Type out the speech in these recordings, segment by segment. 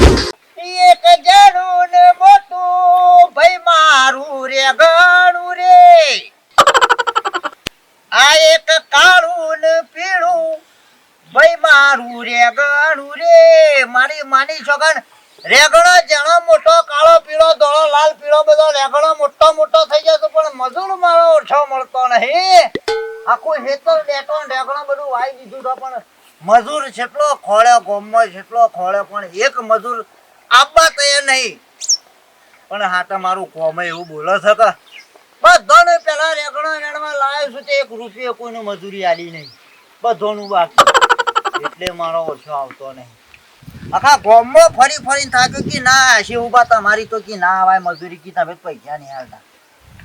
you. મજૂર જેટલો ખોળ્યો ગોમમાં જેટલો ખોળ્યો પણ એક મજૂર આપવા તૈયાર નહીં. પણ હા તો મારું કોમે એવું બોલો છે કે? બધાને પેલા રેગણો રેડમાં લાવ્યો છું તે એક રૂપિયો કોઈનું મજૂરી આલી નહીં. બધોનું બાકી. એટલે મારો ઓછો આવતો નહીં. આખા ગામમાં ફરી ફરીને થાક્યો કે ના હશે ઊભા તમારી તો કે ના આવાય મજૂરી, કી તમે પૈસા નહીં હાલતા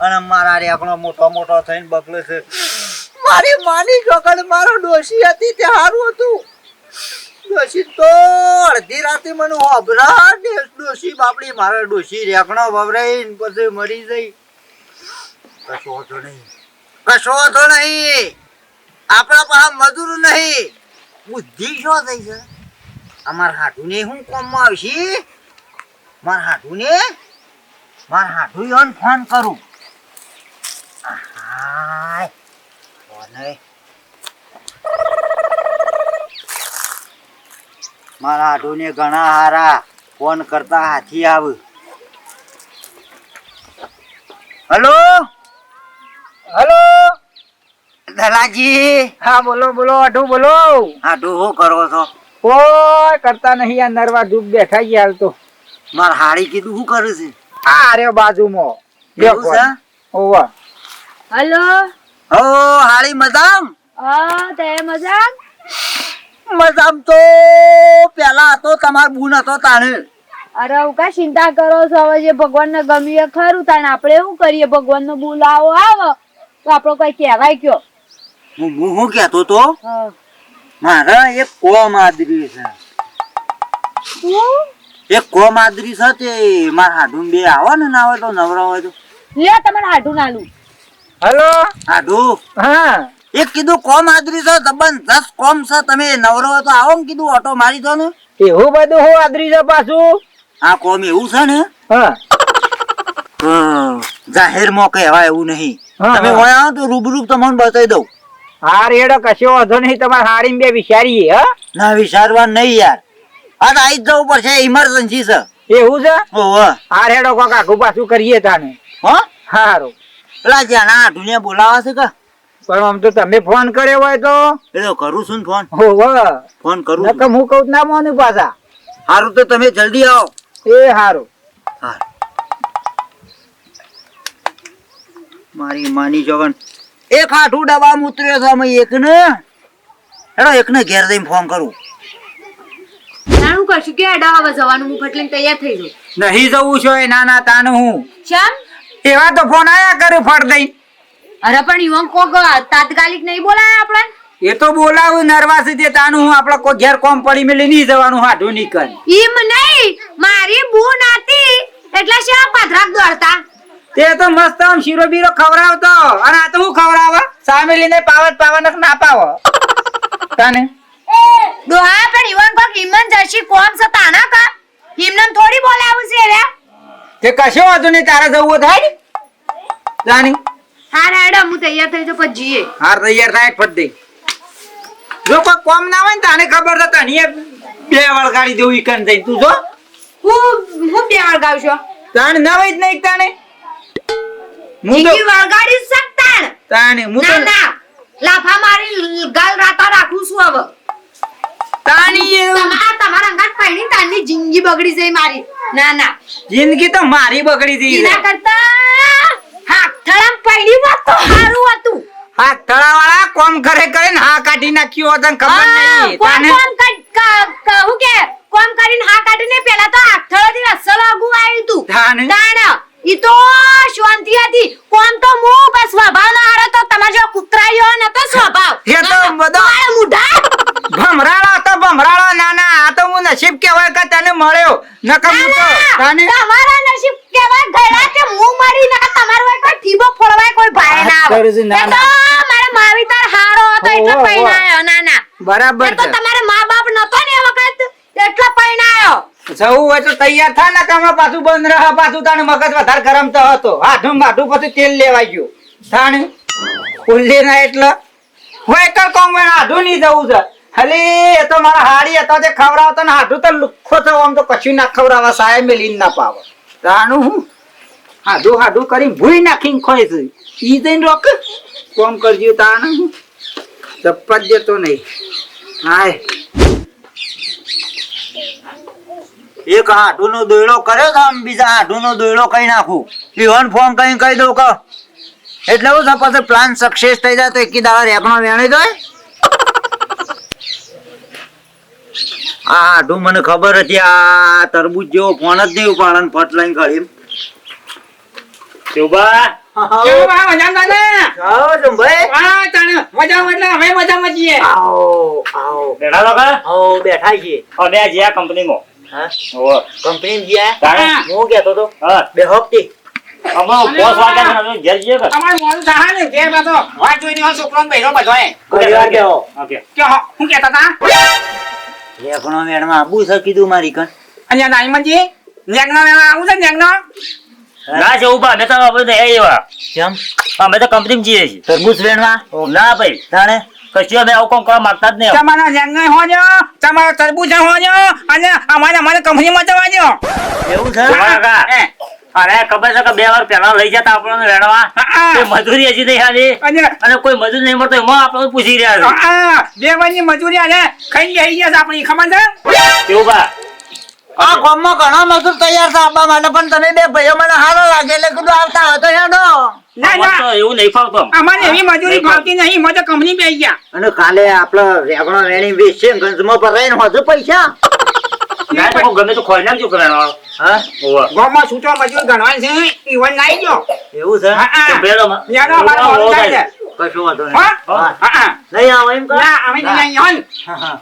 અને મારા રેકડો મોટો મોટો થઈને બગલે છે. મારી માની જગડ મારો ડોશી હતી તે સારું હતું. ડોશી તો અડધી રાતે મને હોભરા ડોશી બાપડી મારા ડોશી રેકણો વવરાઈ પછી મરી જઈ. કશો તો નહીં. કશો તો નહીં. આપણા પાસે મજૂર નહીં. બુદ્ધિ શું થઈ છે? અમાર હાટુને હું કોમમાં આવશે? મારા હાટુને? મારા હાટુ ફોન કરું હાય ફોન મારા હાટુને ઘણા હારા ફોન કરતા હાથી આવ. હલો? હલો? દલાજી હા બોલો બોલો અઢુ બોલો. હાટુ શું કરો છો? કોઈ કરતા નહીં આ નરવા ડૂબ બેઠા ગયા હાલ તો. માર હાડી કીધું શું કરે છે? આ રહ્યો બાજુમાં. ઓવા હલો? હો હાડી મજામ? હા તે મજામ? મજામ તો. પેલા હતો તમાર બુન હતો તાણે. અરે હું કા ચિંતા કરો છો? હવે જે ભગવાનને ગમ્યું ખરું તાણ. આપણે શું કરીએ? ભગવાનનો બોલાવો આવે. તો આપણો કઈ કહેવાય કયો? હું હું કહેતો તો? મારે એક કોમાદરી છે. એક એક કોમાદરી છે તે. મારા હાડું બે આવો ને ના હોય તો નવરા હોય તો. લે તમારે હાડું નાલું. હલો? આડુ હા. એક કીધું કોમાદરી છે? જબરદસ્ત કોમ છે? તમે નવરો તો આવો ને કીધું ઓટો મારી દો ને. એવું બધું હું આદરી છે પાછું? આ કોમ એવું છે ને? હા. જાહેર જાહેરમાં કહેવાય એવું નહીં. તમે વયા તો રૂબરૂ તમને બતાવી દઉં. હા રેડો કશો વાંધો નહીં તમારે હારી બે વિચારીએ હા. ના વિચારવા નહીં યાર. આ તો આવી જ જવું પડશે ઇમરજન્સી છે. એવું છે? ઓહો. હા રેડો કોકા આખું પાછું કરીએ તાને. હા હારું. પેલા જાણા હાડુને બોલાવા છે કે? પણ આમ તો તમે ફોન કર્યો હોય તો? એ તો કરું છું ને ફોન હોવ ફોન કરું છું. નકમ હું કહું ના મોનું પાછા. હારું તો તમે જલ્દી આવો. એ હારું. મારી માની જોગન એક આઠું ડબ્બા ઉતર્યો છે અમે એકને. હેડો એકને ઘેર જઈને ફોન કરું. નાનું કરશું. કે અડા જવાનું? હું ફટલીને તૈયાર થઈ જઉં. નહીં જવું છો એ નાના તાન હું. ચમ? એવા તો ફોન આયા કરે ફળ દઈ. અરે પણ યુવાન કોક તાત્કાલિક નહીં બોલાય આપણે એ તો બોલાવું નરવાસી તે તાનું હું આપડે કોઈ ઘેર કોમ પડી મેલી નહીં જવાનું હાડું નીકળ ઈમ નહીં મારી બૂન હતી એટલે શા પાથરાક દોડતા? તે તો મસ્ત આમ શીરો બીરો ખવડાવતો. અને આ તો હું ખવડાવ? સામે લઈને પાવત પાવન ના પાવ. તને? દોહા પણ ઈવન કોક ઈમન જશી કોમ સતાના કા? ઈમન થોડી બોલાવું છે તે કશો વાંધો નહીં તારે જવું થાય ને જાની. હા રેડો હું તૈયાર થઈ જાઉં પછી જઈએ. હાર તૈયાર થાય પછી દઈ જો કોઈ કોમ ના હોય ને તાને ખબર તો તને બે વળગાડી દેવું ઈકન થઈ તું જો. હું હું બે વળગાવશો તાને ના હોય જ નહીં તાને હું તો વળગાડી શકતાણ તાને હું તો ના લાફા મારી ગાલ રાતા રાખું છું હવે. તાની એવું. તમારા તમારા અંગાત પૈણી તારની જિંદગી બગડી જઈ મારી. ના ના. જિંદગી તો મારી બગડી ગઈ એના કરતા હા થળમ વાત તો સારું હતું. હા વાળા કોમ કરે કરે ને હા કાઢી નાખ્યો હોત ખબર નહીં. કોમ ક- ક- હું કે કોમ કરીને હા કાઢીને પેલા તો હાથળો અસલ આગુ આવ્યું તું. તાને? તાણ. ઈ તો શાંતિ હતી. કોમ તો મો બસ સ્વભાવ ના હારો તો તમાર કુતરાયો નતો સ્વભાવ. એ તો બધો- મુઢા. ભમરાળો તો ભમરાળો ના ના આ તો હું નસીબ કહેવાય કે તને મળ્યો. નકમ તો તાને તમારા નસીબ કેવા ગયડા કે હું મરી નકા તમારો કોઈ ઠીબો ફોડવાય કોઈ ભાઈ ના છું, ના, તો મારા માવીતર હારો હતો એટલે ઓહો. પૈણાયો ના ના. બરાબર તો તમારે મા બાપ નતો ને વખત એટલે પૈણાયો. જવું હોય તો તૈયાર થા કામાં પાછું બંધ રહે. પાછું તાણે મગજ વધારે ગરમ હતો. હાથું બાઠું પછી તેલ લેવાઈ ગયું. તાણે એટલે હોય કર કોમ હોય હાથું નહીં જવું છે. હલી, એ તો મારા હાડી હતા જે ખવડાવતો ને હાથું તો લુખો થયો. આમ તો કશું ના ખવડાવવા સાહેબ મેલી ના પાવે. તાણું હું હાડું હાડું કરી ભૂઈ નાખીને ખોય છે. ઈ જઈને રોક. કોમ કરજો તાણ હું. ચપ્પા જતો નહીં. હાય. એક હાડું નો દોયડો કર્યો તો આમ બીજા હાડું નો દોયડો કઈ નાખું? વિહોન ફોન કઈ કહી દઉં કે એટલે હું છે પછી પ્લાન સક્સેસ થઈ જાય તો એકી દાવા રેકનો વેણી દો આ હાડું મને ખબર હતી આ તરબૂચ જેવો ફોન જ નહીં ઉપાડન ફટ લઈને ખડી શોભા? બેઠા લોકો આવો બેઠા છીએ. કંપનીમાં હા? ઓહો. કંપની ગયા? હું કેતો તો બે હપ્તી અમે પોસ વાગ્યા છે, ઘેર જઈએ કે? તમારે મોડું થાય ને ઘેર પાછો વાત જોઈને હોય છોકરાનો બૈરો બધોય. પરિવાર કેવો ઓકે. કે હો, શું કહેતા હતા રેકનો વેણમાં આબુ છે કીધું મારી કન અહીંયા નાઈમનજી નેગનો વેલા આવું છે નેગનો? ના શોભા, અમે તો નહીં એવા. કેમ? અમે તો કંપનીમાં જઈએ છીએ. તરબૂચ વેણમાં ના ભાઈ. તાણે? કશું અમે આવું કામ કરવા માંગતા જ નહીં તમારો નેગનો હોજો તમારો તરબૂચ હોજો અને અમારે અમારે કંપનીમાં જવા દો. એવું છે? શોભા કાકા, હે. અરે ખબર છે કે બે વાર પહેલા લઈ જતા આપણને વેણવા કોઈ મજૂરી હજી નહીં આલી અને અને કોઈ મજૂર નહીં મળતો એમાં આપણે પૂછી રહ્યા આ દેવાની મજૂરી આજે ખાઈ આવી ગયા છે આપણી ખબર છે? છે શોભા, આ ગામમાં ઘણા મજૂર તૈયાર છે આપવા માટે પણ તમે બે ભાઈઓ મને સારો લાગે એટલે કીધું આવતા હતો હેડો. ના ના એવું નહીં ફાવતું અમારે એવી મજૂરી ભાવતી નહીં મને તો કંપની બેસી ગયા અને કાલે આપડે રેગણો વેણી વેચશે ગંજમાં પર રહીને હોજો પૈસા ના તો ગમે તો ખોઈ નાખજો કે હા ગામમાં છૂટો મજૂર ગણવાય છે ઈવન નાઈ ગયો એવું છે હા, હા. તો ભેળોમાં. યાનો અમારે મોડું થાય છે વાંધો નહીં હા? હા. હા, હા. નહીં આવો એમ કહો? ના, અમે નહીં અહીંયા હોન. હા, હા.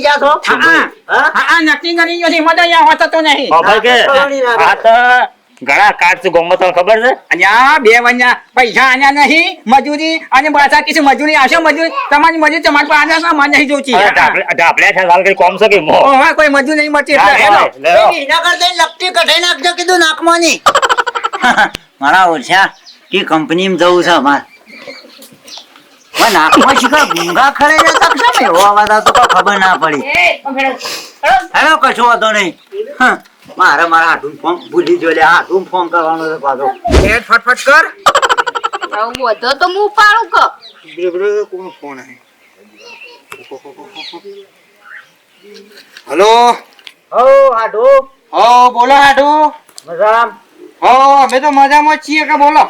જા છો હા, હા. હા? હા, હા, નક્કી કરી ગયો છે, એમાં તો હોતો તો નહીં. બાબા કે કરોડી તો ઘણા કાર્ડ ગોમો તમને ખબર છે? અહીંયા બે વન્યા. પૈસા આન્યા નહીં મજૂરી. અને પાછા છે મજૂરી આવશે મજૂરી. તમારી મજૂરી તમારી પાસે આન્યા છે, નહીં જોઈતી. અરે ઢાપલે- ઢાપલે છે હાલ કઈ કોમ છે કે મો? ઓહો, કોઈ મજૂરી નહીં મળતી. એટલે. એના કરતા લપટી કઢાઈ નાખજો કીધું નાખવાની. મારા ઓછા કે કંપનીમાં જવું છે અમારે. મારા નાકમાં શીખા ભૂંગા ખરે જતા છે ને એવો અવાજ આવતો? તો ખબર ના પડી. હેલો કશો વાંધો નહીં. હા, મારે મારા હાથું ફોન ભૂલી જો લે હાથું ફોન કરવાનો છે પાછો. હેડ ફટફટ કર. આવું વધો તો હું પાડું ક? કોનો ફોન હે હલો? હો હાડો. હો બોલો હાડુ. મજામ? હો અમે તો મજામાં જ છીએ કે બોલો?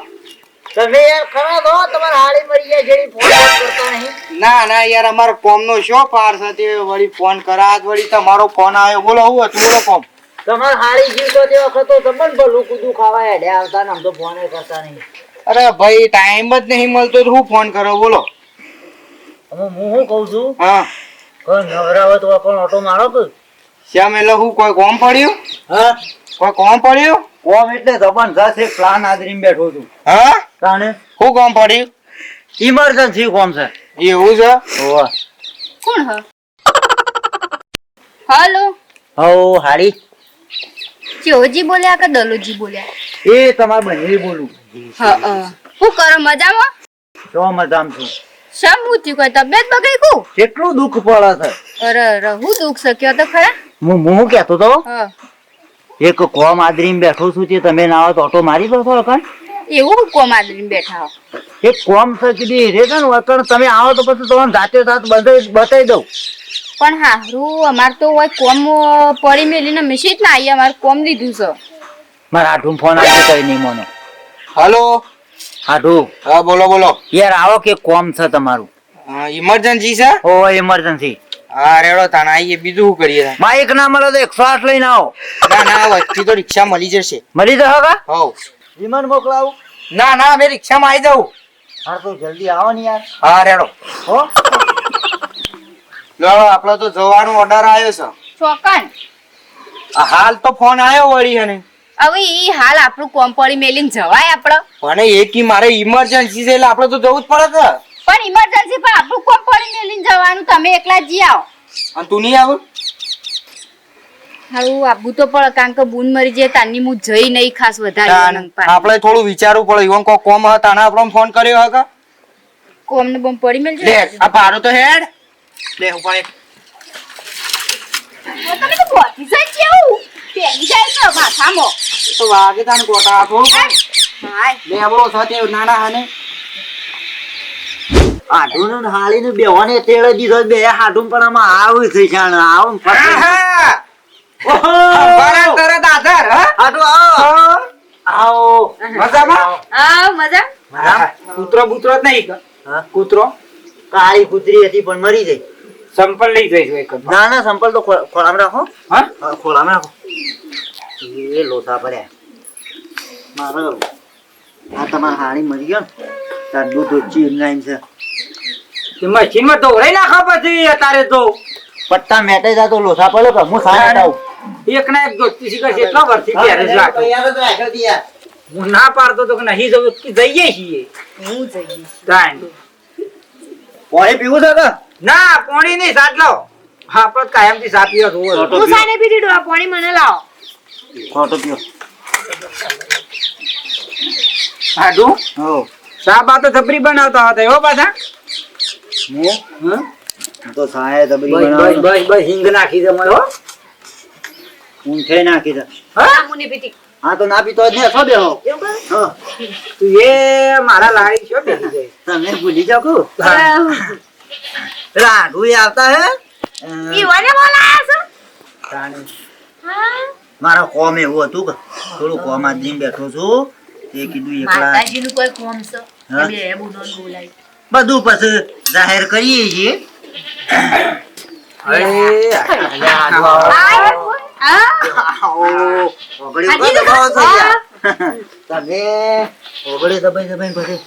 તમે યાર ખરા દો તમારે હાડી મરી જાય જેડી ફોન કરતા નહીં. ના ના યાર અમારો કોમ નો શો પાર છે તે વળી ફોન કરા આજ વળી તમારો ફોન આવ્યો. બોલો હું હતું બોલો કોમ. તમારે હાડી જીવતો તે વખત તો સંબંધ ભલું કૂદું ખાવા હેડે આવતા ને આમ તો ફોન કરતા નહીં. અરે ભાઈ ટાઈમ જ નહીં મળતો તો હું ફોન કરો? બોલો. હવે હું શું કહું છું? હા. કોઈ નવરા તો પણ ઓટો મારો કે? શ્યામ એટલે હું કોઈ કોમ પડ્યું? હા. કોઈ કોમ પડ્યું? કોમ એટલે જબરજસ્ત એક પ્લાન આદરીને બેઠો છું. હા? તાણે? હું કોમ પડ્યું? ઇમરજન્સી કોમ છે. એવું છે? ઓવા કોણ હ? હાલો. હો હાડી ચોજી બોલ્યા કે દલુજી બોલ્યા? એ તમારે બનેવી બોલું હા હું કરો મજામાં? તો મજામ છું. શમ હું કોઈ તબિયત બગડી કુ કેટલું દુખ પડે છે. અરે અરે હું દુઃખ શક્યો તો ખરા? હું હું કહેતો તો એક કોમ આદરીને બેઠો છું તે તમે ના આવો તો ઓટો મારી દો છો અકણ એવું કોમ આદરીને બેઠા એક કોમ છે કીધી રે તમે આવો તો પછી તમને જાતે જાત બંધ બતાવી દઉં. પણ હારું અમાર તો હોય કોમ પડી મેલીને ને જ ના આવી અમારે કોમ લીધું છે. મારા હાથું ફોન આવી કઈ નહીં મોનો. હલો. હાથું હા બોલો બોલો. યાર આવો કે કોમ છે તમારું? ઇમરજન્સી છે? ઓ ઇમરજન્સી હા રેડો તાણ આવીએ બીજું શું કરીએ બાઈક ના મળે તો એકસો આઠ લઈને આવો. ના ના વચ્ચે તો રિક્ષા મળી જશે. મળી જશે કા હવ. વિમાન મોકલાવું? ના ના અમે રિક્ષામાં આવી જાઉં. હા તો જલ્દી આવો ને યાર. હા રેડો. હો? લો આપણો તો જવાનો ઓર્ડર આવ્યો છે. ચોકન. હાલ તો ફોન આવ્યો વળી હને હવે ઈ હાલ આપણું કોમ પડી મેલીને જવાય આપડે. અને એક મારે ઇમરજન્સી છે એટલે આપણે તો જવું જ પડે છે. પણ ઇમરજન્સી પર આપણું કોમ પડી મેલીને જવાનું તમે એકલા જી આવો. અને તું નહીં આવું? હારું આબુ તો પડે કારણ કે બૂન મરી જાય તાની હું જઈ નહીં ખાસ વધારે આપણે થોડું વિચારવું પડે ઈવન કોઈ કોમ હતા ને આપણો ફોન કર્યો હકા કોમને બમ પડી મેલ છે આ ભાડું તો હેડ. લે ઉપર એક તમે તો ગોતી જાય કેવું પેલી જાય તો માથામાં તો વાગે તાન કોટા આપો લે આપણો સાથે નાના હાને હાડું ને હાલીને બેવાને તેડે દીધો બે હાડું પણ આમાં આવું થઈ છે આવું ને ઓહો! બરાબર તરત આધાર હાડું આવો આવો મજામાં આવ મજા કૂતરો બૂતરો જ નહીં કૂતરો કાળી કૂતરી હતી પણ મરી ગઈ સંપલ લઈ જઈશું એક ના ના સંપલ તો ખોળામાં રાખો. હા? ખોળામાં રાખો. એ લોસા પડ્યા. મારો આ તમારા હાણી મરી ગયો ને. તાર દૂધ ચીર એમના છે. તે મશીનમાં દોરાઈ નાખો પછી અત્યારે તો. પટ્ટા મેટે જા તો લોથા પડ્યો કે? હું સારા હટાવું. એક ના એક દોસ્તી શીખે છે એટલા વર્ષથી ત્યારે જ રાખો. હું ના પાડતો તો કે નહીં જવું જઈએ છીએ. હું જઈએ તાણ. પાણી પીવું છે કે? ના પોણી નહીં સાત લાવો. હા આપણે કાયમથી સાત પીવો રોજ. તો સાને પીધી ડોળા પાણી મને લાવો. ખોટો પીઓ. હાડું? હો. સા બા તો થપરી બનાવતા હતા એવો પાછા. હું? તો સાહેબ થપરી બનાવ બસ બસ બસ હિંગ નાખી દે મને હો. ઊંઠે નાખી દે હા? મુની પીતી હા તો ના પીતો જ ને છો બેહો તું એ મારા લાડી છો બેસી જાય. તમે ભૂલી જાવ કુ? હા. આવતા હે? અ, બોલાયા છો? તાણે. હા? મારા કોમ એવું હતું કે થોડું કોમ આજ જઈને બેઠો છું. તે કીધું એકલા માતાજીનું કોઈ કોમ છે? બે બે બુનોન બોલાય. બધું પછી જાહેર કરીએ છીએ. તમે ઓગળી દબાઈ દબાઈ પછી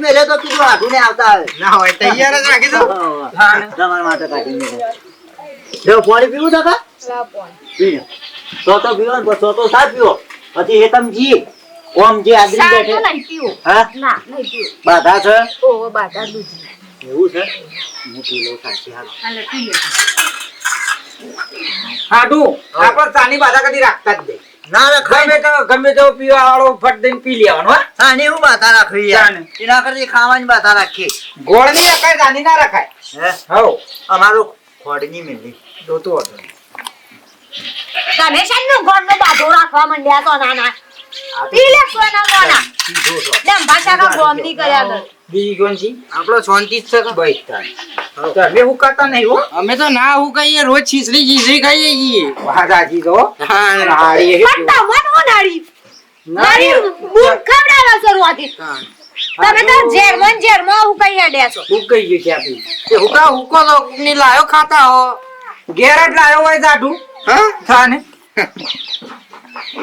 મેલે તો કીધું આઘું ને આવતા હોય. ના હોય તૈયાર જ રાખી દઉં તમારા માટે કાઢી મેલે જો પાણી પીવું તો કા? પી તો તો પીવો ને તો તો સાત પીવો. પછી હેતમજી ઓમ જે સાતો બેઠે. નહીં પીવું. હા? ના નહીં પીવું. બાધા છે? ઓહો બાધા દૂધ. એવું છે? હું પી લઉં સાચી હાલો. હાલે પી લે. હાડું. આપણે ચાની બાધા કદી રાખતા જ નહીં. ના રે ગમે તો ગમે તો પીવા વાળો ફટ દઈને પી લેવાનો હા. સાની હું બાધા રાખવી યાર. એના કરતી ખાવાની બાધા રાખી. ગોળની રખાય ચાની ના રખાય. હે? અમારું ખોડની મેલી. જોતું હતું તમે શાનનો ગોળનો બાધો રાખવા માંડ્યા છો નાના? પી લે સોના મોના ડમ ભાષા કા ગોમની કર્યા બીજી કોણ છે આપણો શાંતિ છે કે ભાઈ તમે હું નહીં હો? અમે તો ના હું રોજ છીસરી છીસરી ખાઈએ છીએ. વાદાજી તો હા. હારી પણ તમન હો નાડી નાડી બૂટ ખવડાવે શરૂઆતી તમે તો ઝેરમન ઝેરમાં હું હેડ્યા છો. હું ગયું છે આપી તે હુકા હુકો તો ની લાયો ખાતા હો? ઘેર જ લાયો હોય દાઢું હા? થાને?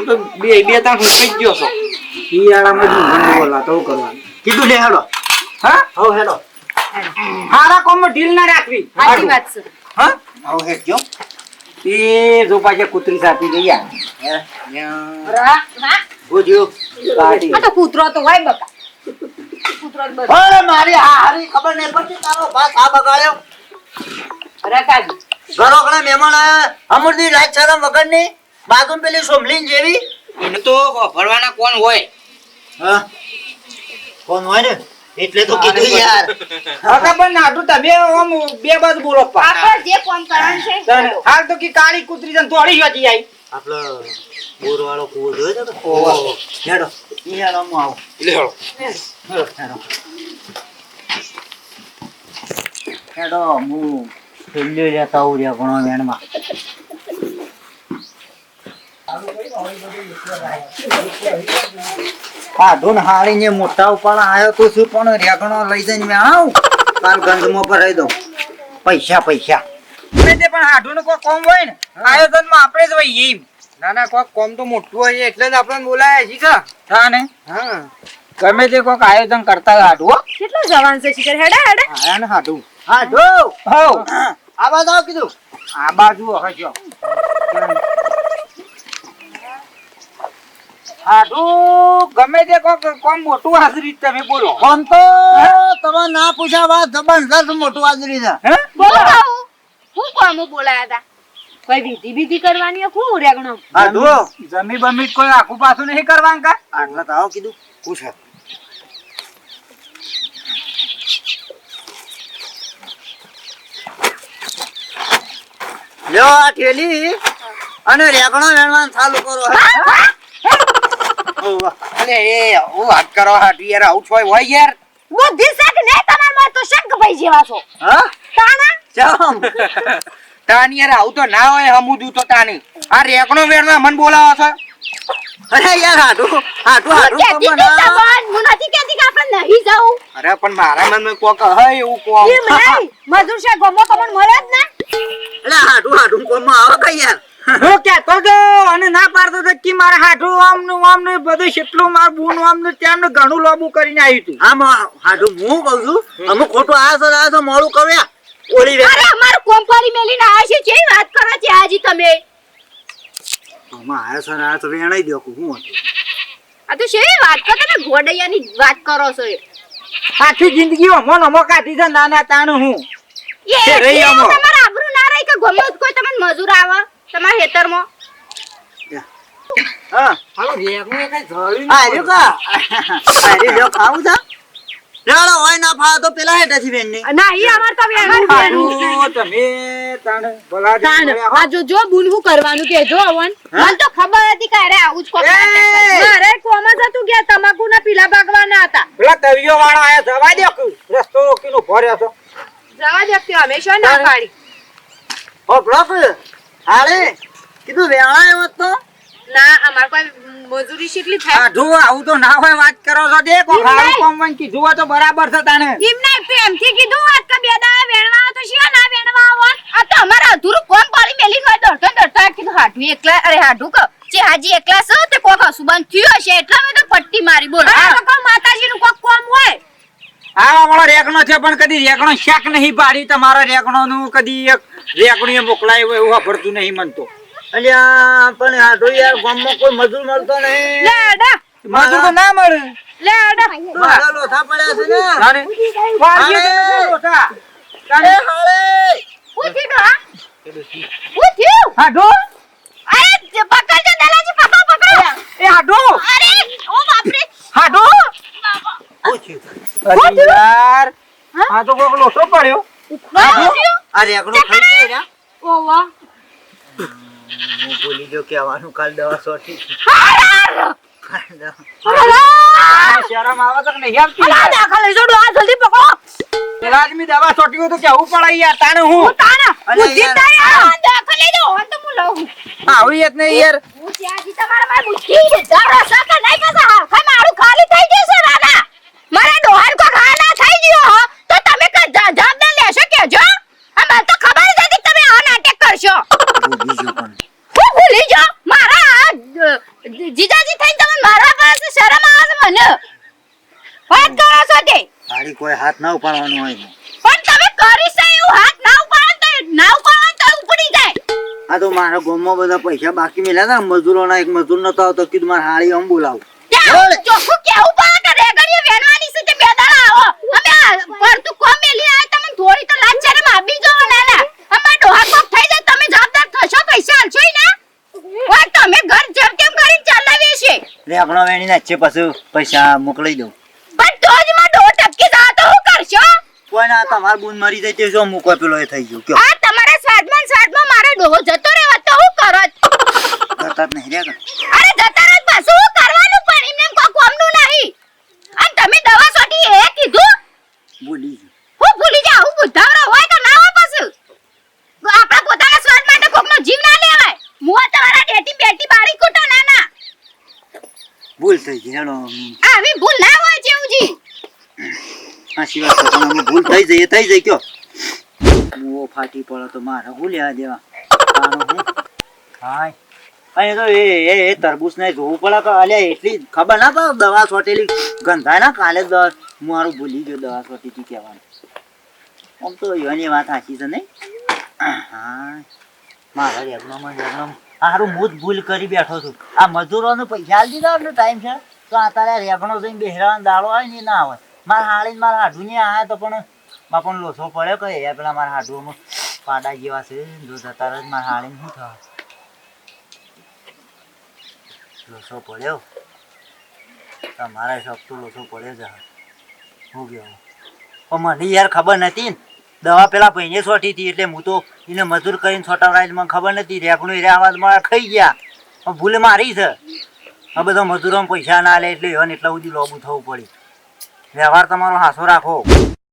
તો બે બે ત્રણ હુકાઈ ગયો છો. જ બોલા તો કરવાનું. કીધું લે હેડો. હા? હેલો હેડો. હારા કોમમાં ઢીલ ના રાખવી. સાચી વાત છે. હા? હવ હેડજો એ જો પાછે કૂતરી સાપી ગઈ યાર હે રા હા. ભૂજ્યું. કાઢી આ તો કૂતરો તો હોય બકા. જ અરે મારી આ હારી ખબર નહીં પડતી તારો ભાત આ બગાડ્યો. રકાજી ઘરો ઘણા મહેમાન આયા. અમુરદી રાજ શરમ વગરની બાજુ પેલી સોમલીન જેવી. એને તો ભરવાના કોણ હોય? હા. કોણ હોય ને? એટલે તો કીધું યાર. હવે પણ નાટુ તમે ઓમ બે બાજુ બોલો પા આપણે જે કામ કરવાનું છે હાલ તો કી કાળી કૂતરી જન તોડી જતી આઈ આપણો બોર વાળો કૂવો જોયો તો ઓ હેડો ઈયાનો મો હું આવું. લે હેડો. હેડો. હેડો મુ છેલ્લે લેતા આવું રહ્યા ઘણો વેણમાં. કાઢું ને હાળીને મોટા ઉપાડા આવ્યો તો શું પણ રેગણો લઈ જઈને મેં આવ? કાલ ગંધમાં ભરાઈ દઉં. પૈસા પૈસા. પણ હાડું નું કોઈ કોમ હોય ને? આયોજનમાં આપણે જ હોય એમ. ના ના કોક કોમ તો મોટું હોય એટલે જ આપણને બોલાયા છીએ કા. હા ને? હા. ગમે તે કોઈક આયોજન કરતા હોય હાડું હો. કેટલો જવાન છે શિખર? હેડા હેડા. હા ને હાડું. હા હો. આ બાજુ આવ કીધું આ બાજુ હજો હાડું ગમે તે કોમ મોટું હાજરી તમે બોલો. તો તમે ના પૂછ્યા વાત જબરદસ્ત મોટું આજરી છે. બોલો. હું કોમ બોલાયા હતા? કોઈ વિધિ વિધિ કરવાની હોય? રેગણો હાડુ જમી બમી કોઈ આખું પાછું નહીં કરવાનું કા? આટલા તો આવો કીધું. પૂછ. લ્યો આ ઠેલી અને રેગણો વેણવાનું ચાલુ કરો અલે એ હું વાત કરો હાટ યાર આવું છો હોય યાર બુદ્ધિ શક ને તમારમાં તો શંખ ભાઈ જેવા છો. હા? તાણા? ચમ. તાન યાર આવું તો ના હોય હમુદુ તો તાની. આ રેકણો વેરના મન બોલાવો છો? અરે યાર હાડુ હાડુ હું હાડુ તો કે બનાવ. તમન હું નથી કેતી કે આપણે નહીં જાવું અરે પણ મારા મનમાં કોક હે એવું નહીં. મજૂર છે ગમો તમને મળે જ ને. એટલે હાડુ હાડુ કોમ આવે કઈ યાર? હું કહેતો તો અને ના પાડતો તો કે મારે હાઠું આમનું આમનું બધું કેટલું મારું બૂનું આમનું ત્યાંનું ઘણું લોબુ કરીને આવ્યું તું. આમાં હાડુ હું કહું છું? અમુક ખોટું આ છે આ છે મોડું કર્યા ઓલી વે અરે અમારું કોમ્પારી મેલીને આવ્યા છે કેવી વાત કરો છે આજી તમે? આમાં આયા છે આ તો વેણાઈ દો હું હતું? આ તો શેવી વાત કરો તમે? ગોડૈયાની વાત કરો છો એ. આખી જિંદગી અમો નમો કાઢી છે નાના તાણું હું. એ. તમારા આબરૂ ના રહી કે ગમે કોઈ તમને મજૂર આવે. તમારા ખેતરમાં? હા. હાલો રેગનું કઈ જળ્યું આ રહ્યું કા? આ રહ્યું ખાવું છે? લેવડો હોય ના ફાવે તો પેલા હેઠેથી વેણ નહીં ના ઈ અમાર તો વેણું વેણું છે. હારું, તમે તાણે ભલાજી તાણ, આ જો જો બુનવું કરવાનું કે જો અવન. મને તો ખબર હતી કે અરે આવું જ કોક એ! મારે હતું કે તમાકુ ના પીલા ભાગવાના હતા. પેલા તવિયો વાળો આયા જવા દે રસ્તો રોકીને ઊભો રહ્યો છો. જવા દે હમેશા હંમેશા ના પાડી? ઓ બ્લોક. હાલે કીધું વેણા એવો તો? ના અમાર કોઈ મજૂરી કેટલી થાય. આઢું આવું તો ના હોય વાત કરો છો દે એમ હારું. કામ હોય ને કીધું હોય તો બરાબર છે તાણે. એમ નહીં પ્રેમથી કીધું વાત કે બે દાડા વેણવા તો શિયા ના વેણવા આવો? આ તો અમારા અધૂરું કોમ પાડી મેલી હોય દોડતો આ કીધું હાડું એકલા અરે હાડું ક જે હાજી એકલા છે તે કોક હસુબાન થયો હશે એટલા મેં તો પટ્ટી મારી બોલ. આ તો માતાજી નું કોક કોમ હોય. આ અમારો રેકણો છે પણ કદી રેકણો શેક નહીં પાડી. તમારા રેકણો નું કદી એક રેકણીએ મોકલાય એવું વાપરતું નહીં મનતો. અલ્યા પણ હાડુ યાર ગામમાં કોઈ મજૂર મળતો નહીં. લે અડા મજૂર તો ના મળે. લે અડા મારા લોથા પડ્યા છે ને. તાણે વાડીએ જતો તો ઓછા. હાલે. હું થયું હા હું અરે જ- પકડજો દલાજી પકડો પકડો. એ હાઢું અરે ઓ બાપરે હાઢું અરે યાર. આ તો કોક લોટો પડ્યો. શું થયું આ રેકડો ખાઈ ગઈ ને ઓ વાહ. હું ભૂલી ગયો કહેવાનું કાલ દવા સોટી. શરમ આવે તો નહીં આવતી દાખલ લઈ જોડો આ જલ્દી પકડો. પેલા આદમી દવા તો કેવું પડે યાર? તાણે હું? બુદ્ધિ તારી આ દાખલ લઈ જાઓ તો હું લઉં. આવી જ નહીં યાર. હું ત્યાંથી તમારા માં બુદ્ધિ જાડો સકા નહીં પાછા હા. ખાઈ મારું ખાલી થઈ જશે દાદા મારા ડોહાન કો ખાના થઈ ગયો હો. તો તમે ક જવાબદાર લેશો કેજો આ મને તો ખબર જ હતી તમે આ નાટક કરશો. ભૂલી ગયો પણ. હું ભૂલી જાઓ મારા જીજાજી થઈને તમે મારા પાસે શરમ આવે મને. વાત કરો છો તે તારી કોઈ હાથ ના ઉપાડવાનો હોય. પણ તમે કરી છે એવું હાથ ના ઉપાડો તો ના તો ઉપડી જાય. આ તો મારા ગામમાં બધા પૈસા બાકી મળ્યા હતા મજૂરોના એક મજૂર નતો આવતો કીધું મારે હાળી આમ બોલાવું. ચોખ્ખું કેવું પડે કે રેગડીએ વેણવાની છે તે બે દાડા આવો. અમે પડતું કોમ મેલી આયા તમને થોડી તો લાજ શરમ આપી જો નાના અમાર ડોહા કોક થઈ જાય તમે જવાબદાર થશો પૈસા આલશો ઓય તમે ઘર જેમ તેમ કરીને ચલાવીએ છે રેકડો વેણી નાખશે પછી. પૈસા મોકલી દઉં. પણ તો જ માં ડોહ ટપકી જા તો હું કરશો કોઈ ના તમાર બુન મરી જાય તે શું મૂકો પેલો એ થઈ ગયો આ તમારા સ્વાદમાં સ્વાદમાં મારો ડોહો જતો રહેવો તો હું કરો જતા જ નહીં રેગા અરે જતા રહે પાછું હું કરવાનું પણ એમને એમ કોઈ કોમનું નહીં. અને તમે દવા સોટી એ કીધું? બોલી ગયો. હું ભૂલી જા હું બુદ્ધાવરો હોય કે ના હોય પાછું. આપણા પોતાના સ્વાદ માટે કોકનો જીવ ના લેવાય. મુઆ તમારા ડેટી બેટી બારી કૂટો ના ના. ભૂલ થઈ ગઈ હેલો આવી ભૂલ ના તો અમે ભૂલ થઈ જઈએ, થઈ જાય, કયો. મુઓ ફાટી પડે તો મારે હું લેવા દેવા હાય. અહીં તો એ એ તરબૂચ ને જોવું પડે કે અલ્યા એટલી ખબર ના પડે દવા છોટેલી. ગંધાય ના કાલે દવા હું મારું ભૂલી ગયો દવા છોટી હતી કહેવાનું. આમ તો એની વાત સાચી છે નહીં? હા મારા રેગણોમાં રેગણોમાં હારું હું જ ભૂલ કરી બેઠો છું. આ મજૂરોને પૈસા આપી દીધા ટાઈમ છે. તો આ તારે રેગણો જઈને બેહરાવાનો દાડો આવે ને ના આવે મારા હાળી મારા હાડું ને આયા તો પણ માં પણ લોસો પડ્યો કે યાર પેલા મારા હાડુમાં પાડા જેવા છે. જો જતા રહે મારા હાળીને શું થાય? લોસો પડ્યો? તમારા હિસાબ તો લોસો પડ્યો જ હું. કહેવું? પણ મને યાર ખબર નથી દવા પેલા ભાઈને છોટી હતી એટલે હું તો એને મજૂર કરીને છોટાવડાવી મને ખબર નથી રેકનું એ મારા ખાઈ ગયા. ભૂલ મારી છે. આ બધા મજૂરોમાં પૈસા ના લે એટલે એને એટલા સુધી લોબું થવું પડ્યું. વ્યવહાર તમારો હાસો રાખો.